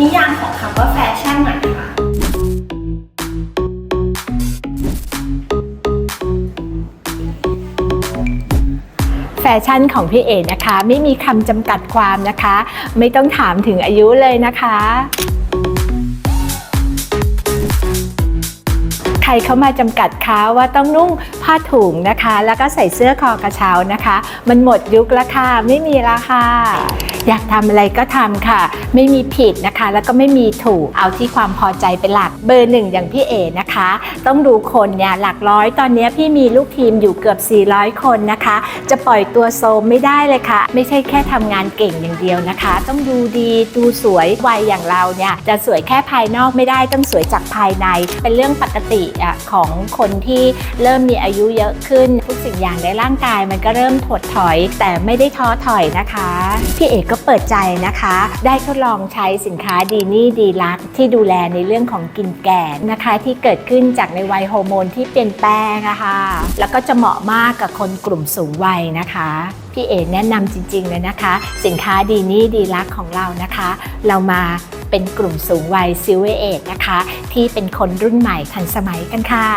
นิยามของคำว่าแฟชั่นหน่อยค่ะ แฟชั่นของพี่เอ๋นะคะ ไม่มีคำจำกัดความนะคะ ไม่ต้องถามถึงอายุเลยนะคะ ใครเข้ามาจำกัดคะว่าต้องนุ่งผ้าถุงนะคะ แล้วก็ใส่เสื้อคอกระเช้านะคะ มันหมดยุคล้วค่ะไม่มีล้วค่ะอยากทำอะไรก็ทำค่ะ ไม่มีผิดนะคะ แล้วก็ไม่มีถูกเอาที่ความพอใจเป็นหลักเบอร์หนึ่งอย่างพี่เอนะคะ ต้องดูคนเนี่ยหลักร้อย ตอนนี้พี่มีลูกทีมอยู่เกือบ 400 คนนะคะ จะปล่อยตัวโซมไม่ได้เลยค่ะ ไม่ใช่แค่ทำงานเก่งอย่างเดียวนะคะ ต้องดูดีดูสวยวัยอย่างเราเนี่ยจะสวยแค่ภายนอกไม่ได้ต้องสวยจากภายใน เป็นเรื่องปกติอะของคนที่เริ่มมีอายุเยอะขึ้น ทุกสิ่งอย่างในร่างกายมันก็เริ่มถดถอย แต่ไม่ได้ท้อถอยนะคะพี่เอกก็เปิดใจนะคะ ได้ทดลองใช้สินค้าดีนี่ดีลักที่ดูแลในเรื่องของกินแก่นะคะ ที่เกิดขึ้นจากในวัยฮอร์โมนที่เปลี่ยนแปลงนะคะแล้วก็จะเหมาะมากกับคนกลุ่มสูงวัยนะคะพี่เอ๋แนะนำจริงๆเลยนะคะ สินค้าดีนี่ดีลักของเรานะคะ เรามา เป็นกลุ่มสูงวัยซิวเวเอตนะคะ ที่เป็นคนรุ่นใหม่ทันสมัยกันค่ะ